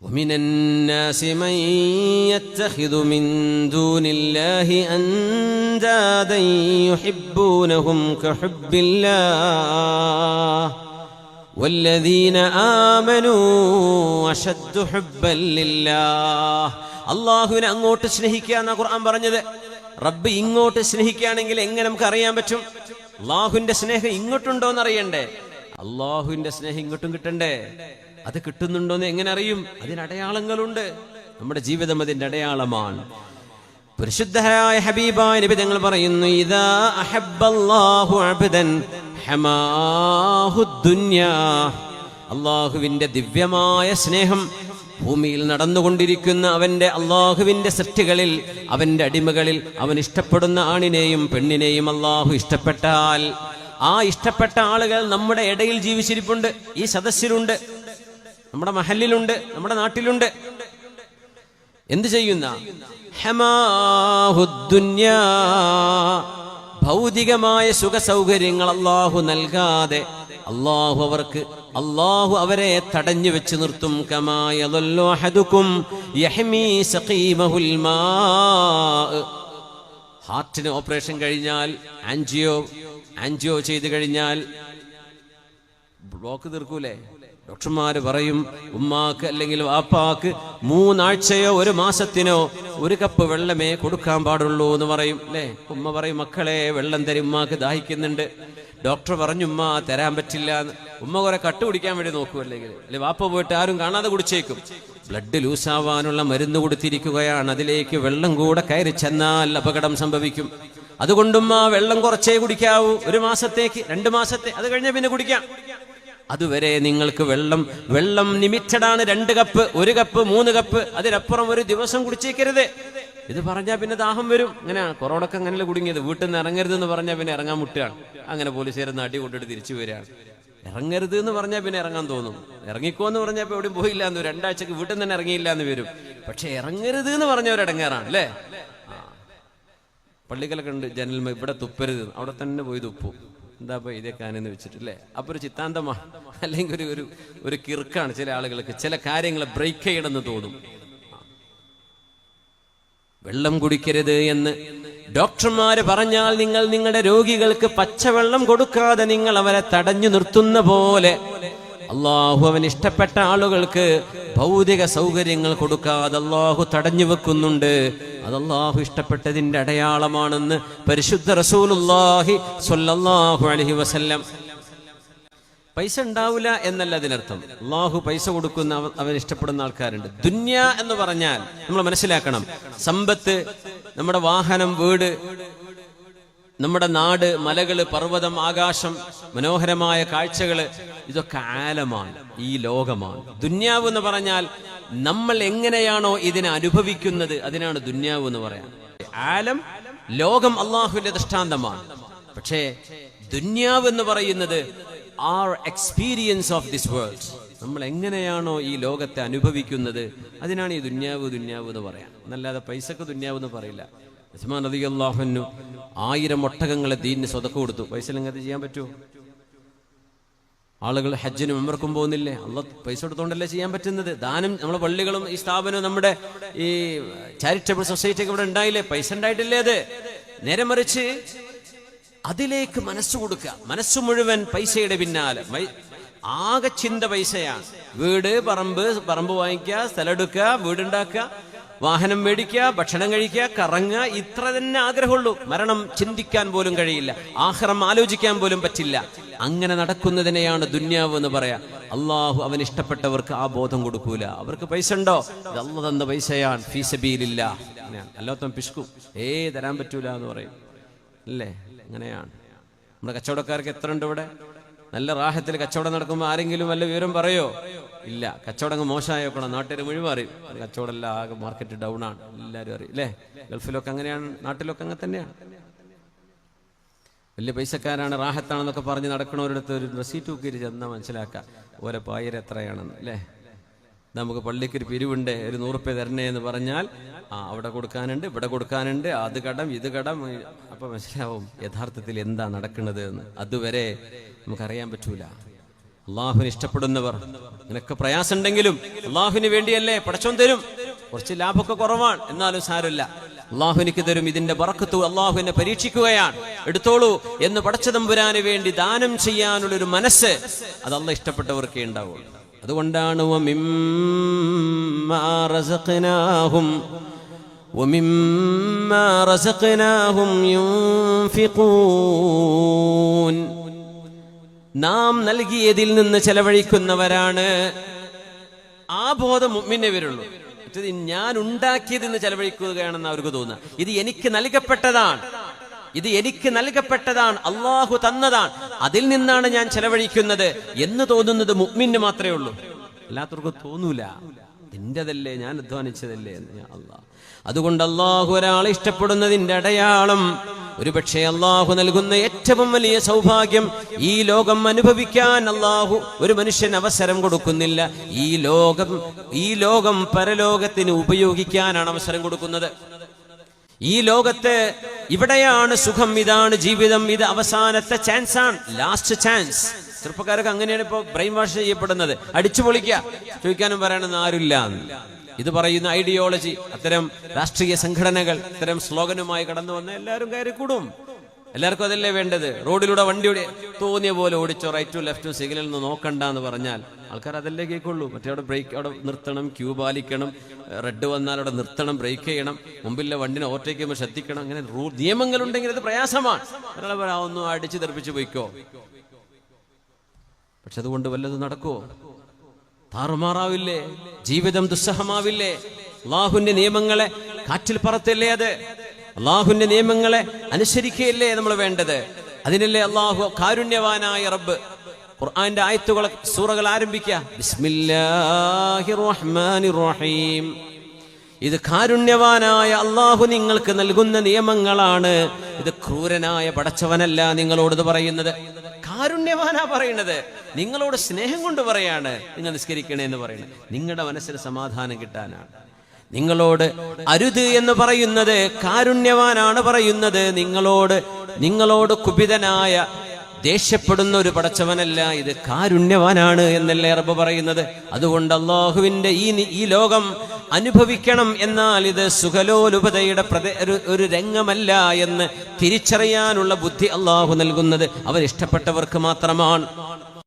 ومن الناس من يتخذ من دون الله اندادا يحبونهم كحب الله والذين امنوا اشد حبا لله അള്ളാഹുവിനെ അങ്ങോട്ട് സ്നേഹിക്കുക എന്നാ ഖുർആൻ പറഞ്ഞത് റബ്ബ് ഇങ്ങോട്ട് സ്നേഹിക്കുകയാണെങ്കിൽ എങ്ങനെ നമുക്ക് അറിയാൻ പറ്റും അള്ളാഹുവിന്റെ സ്നേഹം ഇങ്ങോട്ടുണ്ടോ എന്ന് അറിയണ്ടേ അള്ളാഹുവിന്റെ സ്നേഹം ഇങ്ങോട്ടും കിട്ടണ്ടേ അത് കിട്ടുന്നുണ്ടോന്ന് എങ്ങനെ അറിയും? അതിന് അടയാളങ്ങളുണ്ട്. നമ്മുടെ ജീവിതം അതിന്റെ അടയാളമാണ്. പരിശുദ്ധരായ ഹബീബായ നബി തങ്ങൾ പറയുന്നു അഹബ്ബല്ലാഹു അബ്ദൻ അള്ളാഹുവിന്റെ ദിവ്യമായ സ്നേഹം ഭൂമിയിൽ നടന്നുകൊണ്ടിരിക്കുന്ന അവന്റെ അള്ളാഹുവിന്റെ സൃഷ്ടികളിൽ അവന്റെ അടിമകളിൽ അവൻ ഇഷ്ടപ്പെടുന്ന ആണിനെയും പെണ്ണിനെയും അള്ളാഹു ഇഷ്ടപ്പെട്ടാൽ ആ ഇഷ്ടപ്പെട്ട ആളുകൾ നമ്മുടെ ഇടയിൽ ജീവിച്ചിരിപ്പുണ്ട് ഈ സദസ്സിലുണ്ട്. നമ്മുടെ മഹലിലുണ്ട് നമ്മുടെ നാട്ടിലുണ്ട്. എന്ത് ചെയ്യുന്ന. ഭൗതികമായ സുഖ സൗകര്യങ്ങൾ അള്ളാഹു നൽകാതെ അള്ളാഹു അവർക്ക് അള്ളാഹു അവരെ തടഞ്ഞു വെച്ച് നിർത്തും. കമായതുക്കും ഹാർട്ടിന് ഓപ്പറേഷൻ കഴിഞ്ഞാൽ ആൻജിയോ ആൻജിയോ ചെയ്തു കഴിഞ്ഞാൽ ബ്ലോക്ക് തീർക്കൂലേ? ഡോക്ടർമാര് പറയും ഉമ്മാക്ക് അല്ലെങ്കിൽ വാപ്പാക്ക് മൂന്നാഴ്ചയോ ഒരു മാസത്തിനോ ഒരു കപ്പ് വെള്ളമേ കൊടുക്കാൻ പാടുള്ളൂ എന്ന് പറയും അല്ലേ? ഉമ്മ പറയും മക്കളെ വെള്ളം തരും ഉമ്മാക്ക് ദാഹിക്കുന്നുണ്ട്. ഡോക്ടർ പറഞ്ഞു ഉമ്മ തരാൻ പറ്റില്ല ഉമ്മ കുറെ കട്ട് കുടിക്കാൻ വേണ്ടി നോക്കും അല്ലെങ്കിൽ അല്ലെ വാപ്പ പോയിട്ട് ആരും കാണാതെ കുടിച്ചേക്കും. ബ്ലഡ് ലൂസാവാനുള്ള മരുന്ന് കൊടുത്തിരിക്കുകയാണ്. അതിലേക്ക് വെള്ളം കൂടെ കയറി ചെന്നാൽ അപകടം സംഭവിക്കും. അതുകൊണ്ടും ആ വെള്ളം കുറച്ചേ കുടിക്കാവൂ. ഒരു മാസത്തേക്ക് രണ്ട് മാസത്തെ അത് കഴിഞ്ഞാൽ പിന്നെ കുടിക്കാം. അതുവരെ നിങ്ങൾക്ക് വെള്ളം വെള്ളം നിമിറ്റഡാണ് രണ്ട് കപ്പ് ഒരു കപ്പ് മൂന്ന് കപ്പ് അതിനപ്പുറം ഒരു ദിവസം കുടിച്ചേക്കരുത്. ഇത് പറഞ്ഞാൽ പിന്നെ ദാഹം വരും. അങ്ങനെ കൊറോണക്ക് അങ്ങനെയല്ല കുടുങ്ങിയത്. വീട്ടിൽ നിന്ന് ഇറങ്ങരുത് എന്ന് പറഞ്ഞാൽ പിന്നെ ഇറങ്ങാൻ മുട്ടുകയാണ് അങ്ങനെ പോലീസുകാരെ നാട്ടി കൊണ്ടിട്ട് തിരിച്ചു വരികയാണ്. ഇറങ്ങരുത് എന്ന് പറഞ്ഞാൽ പിന്നെ ഇറങ്ങാൻ തോന്നും. ഇറങ്ങിക്കോ എന്ന് പറഞ്ഞാൽ ഇപ്പൊ എവിടെയും പോയില്ല എന്ന്. രണ്ടാഴ്ചക്ക് വീട്ടിൽ തന്നെ ഇറങ്ങിയില്ല എന്ന് വരും. പക്ഷെ ഇറങ്ങരുത് എന്ന് പറഞ്ഞ ഒരു ഇടങ്ങേറാണ് അല്ലേ. പള്ളികളൊക്കെ ഉണ്ട് ജനൽ ഇവിടെ തുപ്പരുത്. അവിടെ തന്നെ പോയി തുപ്പും. എന്താ ഇപ്പൊ ഇതേ കാനെന്ന് വെച്ചിട്ട് അല്ലെ അപ്പൊ ഒരു ചിത്താന്തമാ അല്ലെങ്കിൽ ഒരു ഒരു ഒരു കിറുക്കാണ് ചില ആളുകൾക്ക്. ചില കാര്യങ്ങളെ ബ്രേക്ക് ചെയ്യണമെന്ന് തോന്നും. വെള്ളം കുടിക്കരുത് എന്ന് ഡോക്ടർമാര് പറഞ്ഞാൽ നിങ്ങൾ നിങ്ങളുടെ രോഗികൾക്ക് പച്ചവെള്ളം കൊടുക്കാതെ നിങ്ങൾ അവരെ തടഞ്ഞു നിർത്തുന്ന പോലെ. അള്ളാഹു അവൻ ഇഷ്ടപ്പെട്ട ആളുകൾക്ക് ഭൗതിക സൗകര്യങ്ങൾ കൊടുക്കാതെ അള്ളാഹു തടഞ്ഞു വെക്കുന്നുണ്ട്. അത് അള്ളാഹു ഇഷ്ടപ്പെട്ടതിന്റെ അടയാളമാണെന്ന് പരിശുദ്ധ റസൂലുല്ലാഹി സ്വല്ലല്ലാഹു അലൈഹി വസല്ലം. പൈസ ഉണ്ടാവില്ല എന്നല്ല അതിനർത്ഥം. അള്ളാഹു പൈസ കൊടുക്കുന്ന അവൻ ഇഷ്ടപ്പെടുന്ന ആൾക്കാരുണ്ട്. ദുന്യ എന്ന് പറഞ്ഞാൽ നമ്മൾ മനസ്സിലാക്കണം. സമ്പത്ത് നമ്മുടെ വാഹനം വീട് നമ്മുടെ നാട് മലകൾ പർവതം ആകാശം മനോഹരമായ കാഴ്ചകൾ ഇതൊക്കെ ആലമാണ് ഈ ലോകമാണ്. ദുന്യാവ് എന്ന് പറഞ്ഞാൽ നമ്മൾ എങ്ങനെയാണോ ഇതിനെ അനുഭവിക്കുന്നത് അതിനാണ് ദുന്യാവ് എന്ന് പറയാം ആലം ലോകം അള്ളാഹുവിന്റെ ദൃഷ്ടാന്തമാണ്. പക്ഷേ ദുന്യാവ് എന്ന് പറയുന്നത് our experience of this world നമ്മൾ എങ്ങനെയാണോ ഈ ലോകത്തെ അനുഭവിക്കുന്നത് അതിനാണ് ഈ ദുന്യാവ് ദുന്യാവ് എന്ന് പറയാം. എന്നല്ലാതെ പൈസക്ക് ദുന്യാവ് എന്ന് പറയില്ല. ഉസ്മാൻ അള്ളാഹുനു ആയിരം ഒട്ടകങ്ങളെ ദീനിന് സ്വതക്ക കൊടുത്തു. പൈസ അത് ചെയ്യാൻ പറ്റുമോ? ആളുകൾ ഹജ്ജിനും മെമ്പർക്കും പോകുന്നില്ലേ? അല്ല പൈസ കൊടുത്തോണ്ടല്ലേ ചെയ്യാൻ പറ്റുന്നത്? ദാനം നമ്മളെ പള്ളികളും ഈ സ്ഥാപനവും നമ്മുടെ ഈ ചാരിറ്റബിൾ സൊസൈറ്റി ഒക്കെ ഇവിടെ ഉണ്ടായില്ലേ? പൈസ ഉണ്ടായിട്ടില്ലേ അത്? നേരെ മറിച്ച് അതിലേക്ക് മനസ്സ് കൊടുക്കുക. മനസ്സ് മുഴുവൻ പൈസയുടെ പിന്നാലെ. ആകെ ചിന്ത പൈസയാണ്. വീട് പറമ്പ് പറമ്പ് വാങ്ങിക്കുക സ്ഥലം എടുക്കുക വീടുണ്ടാക്കുക വാഹനം മേടിക്കുക ഭക്ഷണം കഴിക്കുക കറങ്ങുക ഇത്ര തന്നെ ആഗ്രഹമുള്ളൂ. മരണം ചിന്തിക്കാൻ പോലും കഴിയില്ല. ആഹ്റം ആലോചിക്കാൻ പോലും പറ്റില്ല. അങ്ങനെ നടക്കുന്നതിനെയാണ് ദുന്യാവ് എന്ന് പറയാ. അള്ളാഹു അവൻ ഇഷ്ടപ്പെട്ടവർക്ക് ആ ബോധം കൊടുക്കൂല. അവർക്ക് പൈസ ഉണ്ടോ? അല്ല തന്ന പൈസയാണ്. ഫീസബീലില്ല അല്ലാത്ത പിശുക്കും. ഏ തരാൻ പറ്റൂല എന്ന് പറയും. അല്ലേ? അങ്ങനെയാണ്. നമ്മുടെ കച്ചവടക്കാർക്ക് എത്ര ഉണ്ട് ഇവിടെ? നല്ല റാഹത്തിൽ കച്ചവടം നടക്കുമ്പോൾ ആരെങ്കിലും വല്ല വിവരം പറയോ? ഇല്ല കച്ചവടം അങ്ങ് മോശമായോക്കണം നാട്ടുകാർ മുഴുവൻ അറിയും. കച്ചവടം എല്ലാം ആകെ മാർക്കറ്റ് ഡൗൺ ആണ്. എല്ലാവരും അറിയും അല്ലേ ഗൾഫിലൊക്കെ അങ്ങനെയാണ് നാട്ടിലൊക്കെ അങ്ങനെ തന്നെയാണ്. വലിയ പൈസക്കാരാണ് റാഹത്താണെന്നൊക്കെ പറഞ്ഞ് നടക്കണവരടുത്ത് ഒരു റെസീറ്റ് ഒക്കെ ചെന്നാൽ മനസ്സിലാക്കാം. ഓരോ പായര എത്രയാണെന്ന് അല്ലേ നമുക്ക് പള്ളിക്ക് ഒരു പിരിവുണ്ട് ഒരു നൂറുപ്യ തരണേ എന്ന് പറഞ്ഞാൽ ആ അവിടെ കൊടുക്കാനുണ്ട് ഇവിടെ കൊടുക്കാനുണ്ട് അത് കടം ഇത് കടം. അപ്പൊ മനസ്സിലാവും യഥാർത്ഥത്തിൽ എന്താ നടക്കുന്നത് എന്ന്. അതുവരെ നമുക്കറിയാൻ പറ്റൂല. അള്ളാഹുവിന് ഇഷ്ടപ്പെടുന്നവർ. നിനക്ക് പ്രയാസമുണ്ടെങ്കിലും അള്ളാഹുവിന് വേണ്ടിയല്ലേ പടച്ചോൻ തരും. കുറച്ച് ലാഭമൊക്കെ കുറവാണ് എന്നാലും സാരമില്ല. അള്ളാഹുനിക്ക് തരും ഇതിന്റെ പറക്കത്തു അള്ളാഹുവിനെ എന്നെ പരീക്ഷിക്കുകയാണ്. എടുത്തോളൂ എന്ന് പടച്ചതമ്പുരാന് വേണ്ടി ദാനം ചെയ്യാനുള്ള ഒരു മനസ്സ് അത് അല്ല ഇഷ്ടപ്പെട്ടവർക്കേ ഉണ്ടാവുള്ളൂ. അതുകൊണ്ടാണ് ومما رزقناهم നാം നൽകിയതിൽ നിന്ന് ചെലവഴിക്കുന്നവരാണ് ആ ബോധം മുമ്പിനെ വരുള്ളൂ. ഞാൻ ഉണ്ടാക്കിയതിൽ നിന്ന് ചെലവഴിക്കുകയാണെന്ന് അവർക്ക് തോന്നുക. ഇത് എനിക്ക് നൽകപ്പെട്ടതാണ്. ഇത് എനിക്ക് നൽകപ്പെട്ടതാണ്. അള്ളാഹു തന്നതാണ്. അതിൽ നിന്നാണ് ഞാൻ ചെലവഴിക്കുന്നത് എന്ന് തോന്നുന്നത് മുഗ്മിന് മാത്രമേ ഉള്ളൂ. അല്ലാത്തവർക്ക് തോന്നൂല. നിന്റെതല്ലേ ഞാൻ അധ്വാനിച്ചതല്ലേ എന്ന് അള്ളാഹ് അതുകൊണ്ട് അള്ളാഹു ഒരാളെ ഇഷ്ടപ്പെടുന്നതിന്റെ അടയാളം ഒരുപക്ഷെ അള്ളാഹു നൽകുന്ന ഏറ്റവും വലിയ സൗഭാഗ്യം ഈ ലോകം അനുഭവിക്കാൻ അള്ളാഹു ഒരു മനുഷ്യൻ അവസരം കൊടുക്കുന്നില്ല. ഈ ലോകം ഈ ലോകം പരലോകത്തിന് ഉപയോഗിക്കാനാണ് അവസരം കൊടുക്കുന്നത്. ഈ ലോകത്ത് ഇവിടെയാണ് സുഖം ഇതാണ് ജീവിതം ഇത് അവസാനത്തെ ചാൻസ് ആണ് ലാസ്റ്റ് ചാൻസ്. ചെറുപ്പക്കാരൊക്കെ അങ്ങനെയാണ് ഇപ്പോൾ ബ്രെയിൻ വാഷ് ചെയ്യപ്പെടുന്നത്. അടിച്ചു പൊളിക്കുക ചോദിക്കാനും പറയാനൊന്നും ആരുമില്ല. ഇത് പറയുന്ന ഐഡിയോളജി അത്തരം രാഷ്ട്രീയ സംഘടനകൾ ഇത്തരം സ്ലോഗനുമായി കടന്നു വന്ന എല്ലാവരും കയറി കൂടും എല്ലാവർക്കും അതല്ലേ വേണ്ടത്? റോഡിലൂടെ വണ്ടിയുടെ തോന്നിയ പോലെ ഓടിച്ചോ റൈറ്റ് ടു ലെഫ്റ്റ് സിഗ്നൽ ഒന്ന് നോക്കണ്ട എന്ന് പറഞ്ഞാൽ ആൾക്കാർ അതല്ലേ കേൾക്കുള്ളൂ. മറ്റേ അവിടെ ബ്രേക്ക് അവിടെ നിർത്തണം ക്യൂ പാലിക്കണം റെഡ് വന്നാൽ അവിടെ നിർത്തണം ബ്രേക്ക് ചെയ്യണം മുമ്പിലെ വണ്ടിനെ ഓവർടേക്ക് ചെയ്യുമ്പോൾ ശ്രദ്ധിക്കണം അങ്ങനെ റൂ നിയമങ്ങളുണ്ടെങ്കിൽ അത് പ്രയാസമാണ്. ഒരാളെ ഒന്ന് അടിച്ച് തെറിപ്പിച്ച് പോയിക്കോ. പക്ഷെ അതുകൊണ്ട് വല്ലതും നടക്കുമോ താറുമാറാവില്ലേ? ജീവിതം ദുസ്സഹമാവില്ലേ? അള്ളാഹുവിന്റെ നിയമങ്ങളെ കാറ്റിൽ പറത്തല്ലേ അത്? അള്ളാഹുവിന്റെ നിയമങ്ങളെ അനുസരിക്കുകയല്ലേ നമ്മൾ വേണ്ടത്? അതിനല്ലേ അള്ളാഹു കാരുണ്യവാനായ റബ്ബ്. ഖുർആന്റെ ആയത്തുകൾ സൂറകൾ ആരംഭിക്കാം ബിസ്മില്ലാഹിർ റഹ്മാനിർ റഹീം ഇത് കാരുണ്യവാനായ അള്ളാഹു നിങ്ങൾക്ക് നൽകുന്ന നിയമങ്ങളാണ്. ഇത് ക്രൂരനായ പടച്ചവനല്ല നിങ്ങളോട് പറയുന്നത്. കാരുണ്യവാനാ പറയുന്നത്. നിങ്ങളോട് സ്നേഹം കൊണ്ട് പറയാണ് നിങ്ങൾ നിസ്കരിക്കണേ എന്ന് പറയുന്നത്. നിങ്ങളുടെ മനസ്സിന് സമാധാനം കിട്ടാനാണ്. നിങ്ങളോട് അരുത് എന്ന് പറയുന്നത് കാരുണ്യവാനാണ് പറയുന്നത്. നിങ്ങളോട് നിങ്ങളോട് കുപിതനായ ദേഷ്യപ്പെടുന്ന ഒരു പടച്ചവനല്ല ഇത് കാരുണ്യവാനാണ് എന്നല്ലേ റബ്ബ് പറയുന്നത്. അതുകൊണ്ട് അള്ളാഹുവിന്റെ ഈ ഈ ലോകം അനുഭവിക്കണം എന്നാൽ ഇത് സുഖലോലുപതയുടെ ഒരു- രംഗമല്ല എന്ന് തിരിച്ചറിയാനുള്ള ബുദ്ധി അള്ളാഹു നൽകുന്നത് അവരിഷ്ടപ്പെട്ടവർക്ക് മാത്രമാണ്.